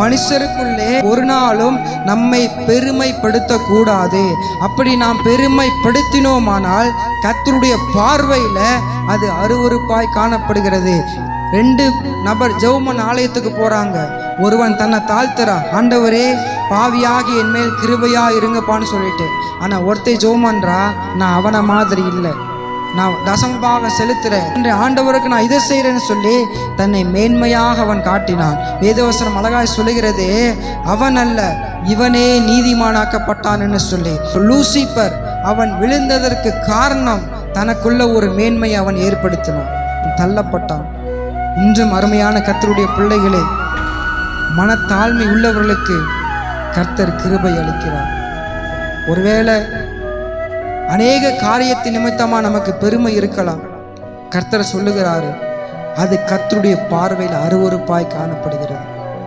மனுஷருக்குள்ளே ஒரு நாளும் நம்மை பெருமைப்படுத்த கூடாது அப்படி நாம் பெருமைப்படுத்தினோமானால் கத்தருடைய பார்வையில அது அருவருப்பாய் காணப்படுகிறது. ரெண்டு நபர் ஜெவமன் ஆலயத்துக்கு போறாங்க. ஒருவன் தன்னை தாழ்த்துறான் ஆண்டவரே பாவியாகி என் மேல் கிருபையா இருங்கப்பான்னு சொல்லிட்டு. ஆனா ஒருத்தை ஜெவமன்றா நான் அவனை மாதிரி இல்லை. நான் தசமபாக செலுத்துறேன். என்று ஆண்டவருக்கு நான் இதை செய்கிறேன்னு சொல்லி தன்னை மேன்மையாக அவன் காட்டினான். வேதவசனம் அழகாய் சொல்லுகிறது அவன் அல்ல இவனே நீதிமானாக்கப்பட்டான் என்று சொல்லி. லூசிபர் அவன் விழுந்ததற்கு காரணம் தனக்குள்ள ஒரு மேன்மையை அவன் ஏற்படுத்தினான். தள்ளப்பட்டான். இன்றும் அருமையான கர்த்தருடைய பிள்ளைகளே மனத்தாழ்மை உள்ளவர்களுக்கு கர்த்தர் கிருபை அளிக்கிறார். ஒருவேளை அநேக காரியத்தின் நிமித்தமாக நமக்கு பெருமை இருக்கலாம். கர்த்தர் சொல்லுகிறாரு அது கர்த்தருடைய பார்வையில் அருவருப்பாய் காணப்படுகிறது.